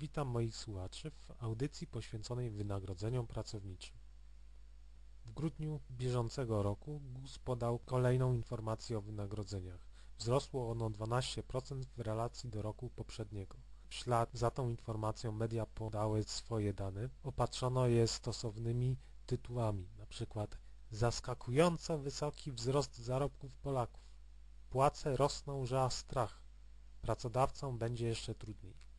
Witam moich słuchaczy w audycji poświęconej wynagrodzeniom pracowniczym. W grudniu bieżącego roku GUS podał kolejną informację o wynagrodzeniach. Wzrosło ono 12% w relacji do roku poprzedniego. W ślad za tą informacją media podały swoje dane. Opatrzono je stosownymi tytułami, np. Zaskakująco wysoki wzrost zarobków Polaków. Płace rosną, że aż strach. Pracodawcom będzie jeszcze trudniej.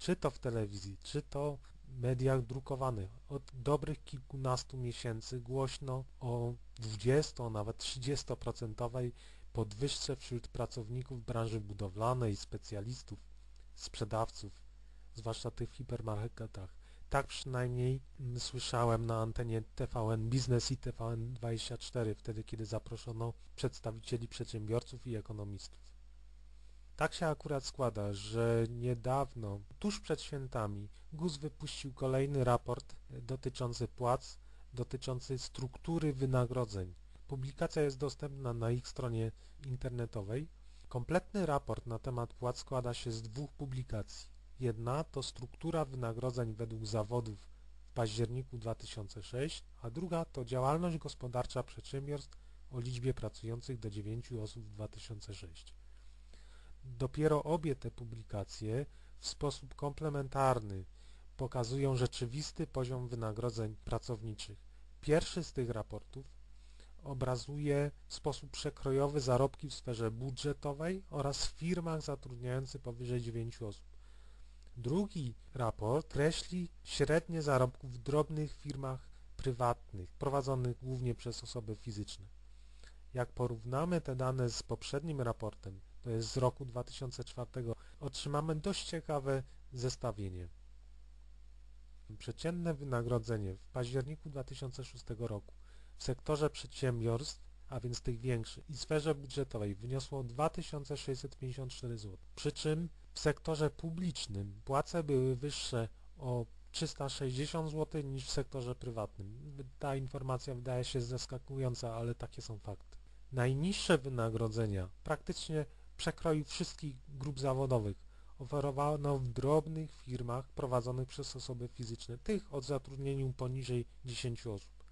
Czy to w telewizji, czy to w mediach drukowanych. Od dobrych kilkunastu miesięcy głośno o 20, nawet 30% podwyżce wśród pracowników branży budowlanej, specjalistów, sprzedawców, zwłaszcza tych w hipermarketach. Tak przynajmniej słyszałem na antenie TVN Biznes i TVN24, wtedy kiedy zaproszono przedstawicieli przedsiębiorców i ekonomistów. Tak się akurat składa, że niedawno, tuż przed świętami, GUS wypuścił kolejny raport dotyczący płac, dotyczący struktury wynagrodzeń. Publikacja jest dostępna na ich stronie internetowej. Kompletny raport na temat płac składa się z dwóch publikacji. Jedna to struktura wynagrodzeń według zawodów w październiku 2006, a druga to działalność gospodarcza przedsiębiorstw o liczbie pracujących do 9 osób w 2006. Dopiero obie te publikacje w sposób komplementarny pokazują rzeczywisty poziom wynagrodzeń pracowniczych. Pierwszy z tych raportów obrazuje w sposób przekrojowy zarobki w sferze budżetowej oraz w firmach zatrudniających powyżej 9 osób. Drugi raport kreśli średnie zarobki w drobnych firmach prywatnych, prowadzonych głównie przez osoby fizyczne. Jak porównamy te dane z poprzednim raportem, to jest z roku 2004, otrzymamy dość ciekawe zestawienie. Przeciętne wynagrodzenie w październiku 2006 roku w sektorze przedsiębiorstw, a więc tych większych, i sferze budżetowej wyniosło 2654 zł. Przy czym w sektorze publicznym płace były wyższe o 360 zł niż w sektorze prywatnym. Ta informacja wydaje się zaskakująca, ale takie są fakty. Najniższe wynagrodzenia praktycznie przekroju wszystkich grup zawodowych oferowano w drobnych firmach prowadzonych przez osoby fizyczne, tych o zatrudnieniu poniżej 10 osób.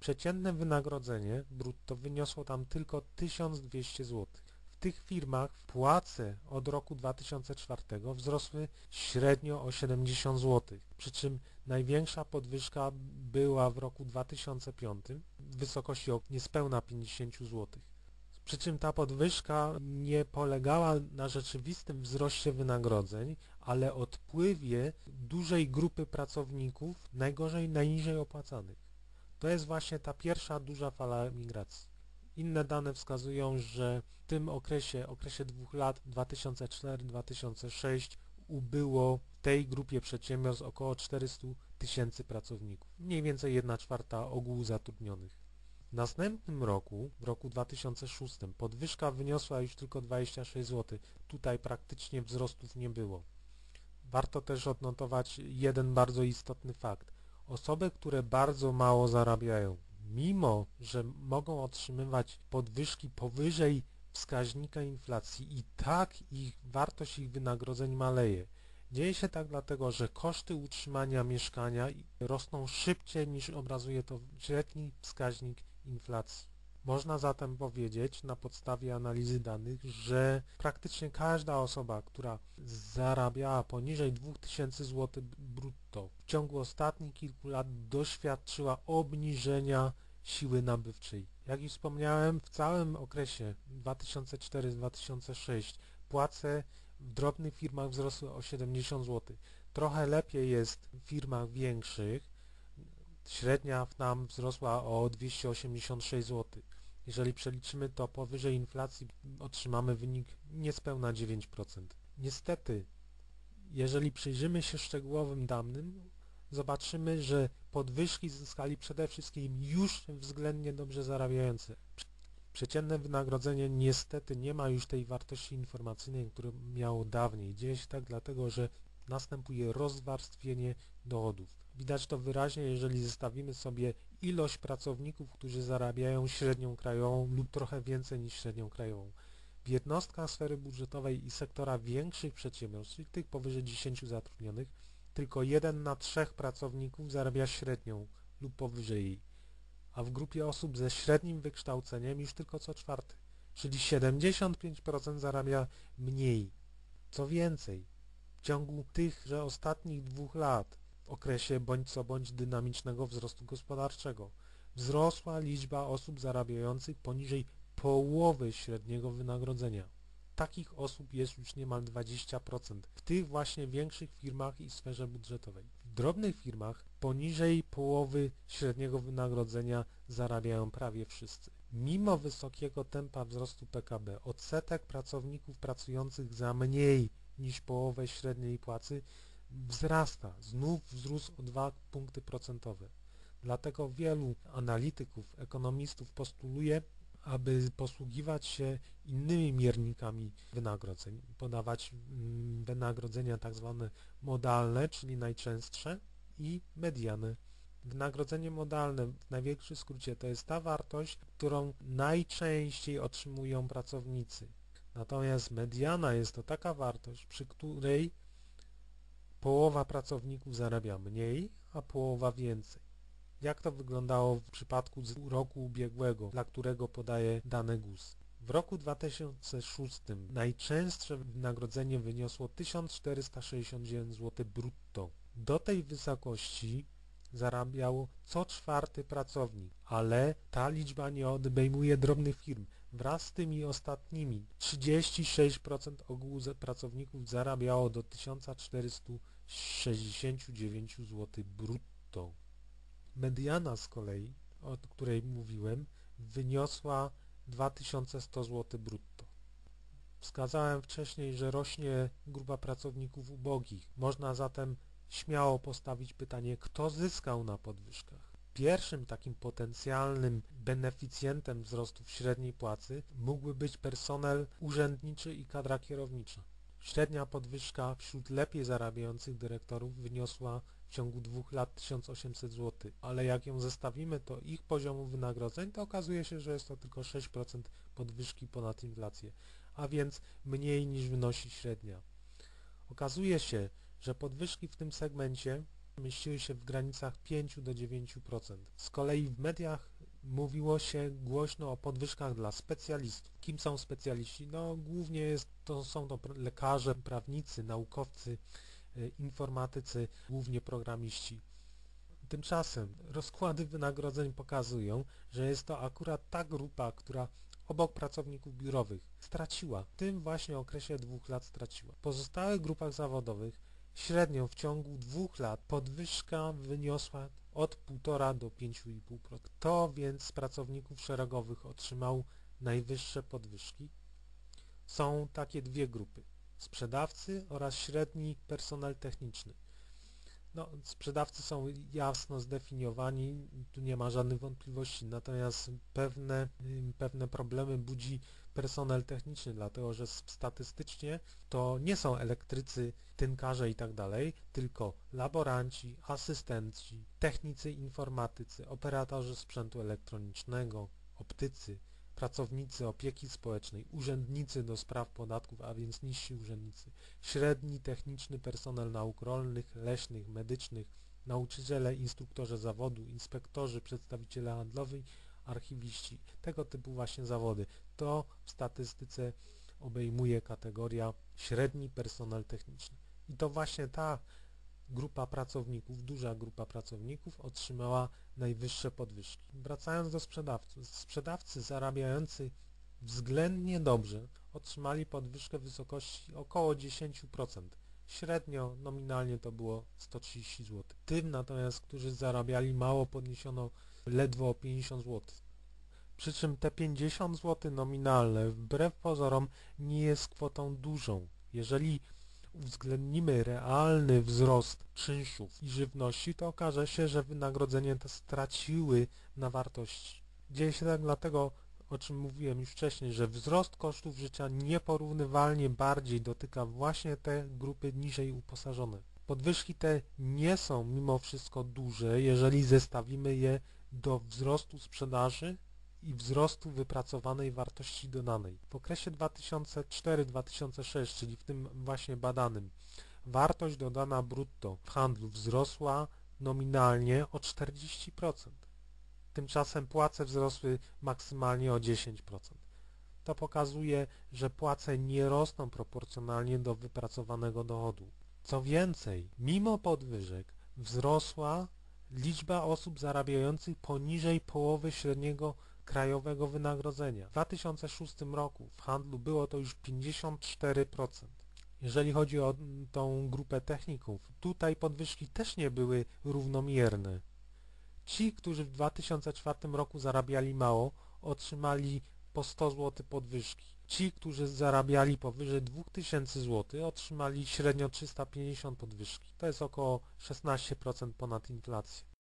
Przeciętne wynagrodzenie brutto wyniosło tam tylko 1200 zł. W tych firmach płace od roku 2004 wzrosły średnio o 70 zł, przy czym największa podwyżka była w roku 2005 w wysokości niespełna 50 zł. Przy czym ta podwyżka nie polegała na rzeczywistym wzroście wynagrodzeń, ale odpływie dużej grupy pracowników, najgorzej najniżej opłacanych. To jest właśnie ta pierwsza duża fala migracji. Inne dane wskazują, że w tym okresie, okresie dwóch lat 2004-2006 ubyło w tej grupie przedsiębiorstw około 400 tysięcy pracowników, mniej więcej 1 czwarta ogółu zatrudnionych. W następnym roku, w roku 2006, podwyżka wyniosła już tylko 26 zł. Tutaj praktycznie wzrostów nie było. Warto też odnotować jeden bardzo istotny fakt. Osoby, które bardzo mało zarabiają, mimo że mogą otrzymywać podwyżki powyżej wskaźnika inflacji i tak ich wartość ich wynagrodzeń maleje. Dzieje się tak dlatego, że koszty utrzymania mieszkania rosną szybciej niż obrazuje to średni wskaźnik inflacji. Można zatem powiedzieć na podstawie analizy danych, że praktycznie każda osoba, która zarabiała poniżej 2000 zł brutto w ciągu ostatnich kilku lat doświadczyła obniżenia siły nabywczej. Jak już wspomniałem, w całym okresie 2004-2006 płace w drobnych firmach wzrosły o 70 zł. Trochę lepiej jest w firmach większych, Średnia nam wzrosła o 286 zł. Jeżeli przeliczymy to powyżej inflacji, otrzymamy wynik niespełna 9%. Niestety, jeżeli przyjrzymy się szczegółowym danym, zobaczymy, że podwyżki zyskali przede wszystkim już względnie dobrze zarabiający. Przeciętne wynagrodzenie niestety nie ma już tej wartości informacyjnej, którą miało dawniej. Dzieje się tak dlatego, że następuje rozwarstwienie dochodów. Widać to wyraźnie, jeżeli zestawimy sobie ilość pracowników, którzy zarabiają średnią krajową lub trochę więcej niż średnią krajową. W jednostkach sfery budżetowej i sektora większych przedsiębiorstw, czyli tych powyżej 10 zatrudnionych, tylko jeden na trzech pracowników zarabia średnią lub powyżej jej, a w grupie osób ze średnim wykształceniem już tylko co czwarty, czyli 75% zarabia mniej. Co więcej, w ciągu tychże ostatnich dwóch lat, okresie bądź co bądź dynamicznego wzrostu gospodarczego, wzrosła liczba osób zarabiających poniżej połowy średniego wynagrodzenia. Takich osób jest już niemal 20% w tych właśnie większych firmach i sferze budżetowej. W drobnych firmach poniżej połowy średniego wynagrodzenia zarabiają prawie wszyscy. Mimo wysokiego tempa wzrostu PKB odsetek pracowników pracujących za mniej niż połowę średniej płacy wzrasta, znów wzrósł o 2 punkty procentowe. Dlatego wielu analityków, ekonomistów postuluje, aby posługiwać się innymi miernikami wynagrodzeń, podawać mm, wynagrodzenia tak zwane modalne, czyli najczęstsze i mediany. Wynagrodzenie modalne w największym skrócie to jest ta wartość, którą najczęściej otrzymują pracownicy. Natomiast mediana jest to taka wartość, przy której połowa pracowników zarabia mniej, a połowa więcej. Jak to wyglądało w przypadku roku ubiegłego, dla którego podaje dane GUS? W roku 2006 najczęstsze wynagrodzenie wyniosło 1469 zł brutto. Do tej wysokości zarabiał co czwarty pracownik, ale ta liczba nie odejmuje drobnych firm. Wraz z tymi ostatnimi 36% ogółu pracowników zarabiało do 1469 zł brutto. Mediana z kolei, o której mówiłem, wyniosła 2100 zł brutto. Wskazałem wcześniej, że rośnie grupa pracowników ubogich. Można zatem śmiało postawić pytanie, kto zyskał na podwyżkach. Pierwszym takim potencjalnym beneficjentem wzrostu średniej płacy mógłby być personel urzędniczy i kadra kierownicza. Średnia podwyżka wśród lepiej zarabiających dyrektorów wyniosła w ciągu dwóch lat 1800 zł, ale jak ją zestawimy to ich poziomu wynagrodzeń, to okazuje się, że jest to tylko 6% podwyżki ponad inflację, a więc mniej niż wynosi średnia. Okazuje się, że podwyżki w tym segmencie mieściły się w granicach 5 do 9%. Z kolei w mediach mówiło się głośno o podwyżkach dla specjalistów. Kim są specjaliści? No głównie jest, to są to lekarze, prawnicy, naukowcy, e, informatycy, głównie programiści. Tymczasem rozkłady wynagrodzeń pokazują, że jest to akurat ta grupa, która obok pracowników biurowych straciła, w tym właśnie okresie dwóch lat straciła. W pozostałych grupach zawodowych średnio w ciągu dwóch lat podwyżka wyniosła od 1,5 do 5,5%. Kto więc z pracowników szeregowych otrzymał najwyższe podwyżki? Są takie dwie grupy. Sprzedawcy oraz średni personel techniczny. No, sprzedawcy są jasno zdefiniowani, tu nie ma żadnych wątpliwości, natomiast pewne, pewne problemy budzi personel techniczny, dlatego że statystycznie to nie są elektrycy, tynkarze i tak dalej, tylko laboranci, asystenci, technicy informatycy, operatorzy sprzętu elektronicznego, optycy, pracownicy opieki społecznej, urzędnicy do spraw podatków, a więc niżsi urzędnicy, średni techniczny personel nauk rolnych, leśnych, medycznych, nauczyciele, instruktorzy zawodu, inspektorzy, przedstawiciele handlowi, archiwiści, tego typu właśnie zawody. To w statystyce obejmuje kategoria średni personel techniczny. I to właśnie ta grupa pracowników, duża grupa pracowników otrzymała najwyższe podwyżki. Wracając do sprzedawców. Sprzedawcy zarabiający względnie dobrze otrzymali podwyżkę w wysokości około 10%. Średnio nominalnie to było 130 zł. Tym natomiast, którzy zarabiali mało podniesiono ledwo o 50 zł. Przy czym te 50 zł nominalne wbrew pozorom nie jest kwotą dużą. Jeżeli uwzględnimy realny wzrost czynszów i żywności, to okaże się, że wynagrodzenia te straciły na wartości. Dzieje się tak dlatego, o czym mówiłem już wcześniej, że wzrost kosztów życia nieporównywalnie bardziej dotyka właśnie te grupy niżej uposażone. Podwyżki te nie są mimo wszystko duże, jeżeli zestawimy je do wzrostu sprzedaży i wzrostu wypracowanej wartości dodanej. W okresie 2004-2006, czyli w tym właśnie badanym, wartość dodana brutto w handlu wzrosła nominalnie o 40%. Tymczasem płace wzrosły maksymalnie o 10%. To pokazuje, że płace nie rosną proporcjonalnie do wypracowanego dochodu. Co więcej, mimo podwyżek wzrosła liczba osób zarabiających poniżej połowy średniego krajowego wynagrodzenia. W 2006 roku w handlu było to już 54%. Jeżeli chodzi o tą grupę techników, tutaj podwyżki też nie były równomierne. Ci, którzy w 2004 roku zarabiali mało, otrzymali po 100 zł podwyżki. Ci, którzy zarabiali powyżej 2000 zł, otrzymali średnio 350 podwyżki. To jest około 16% ponad inflację.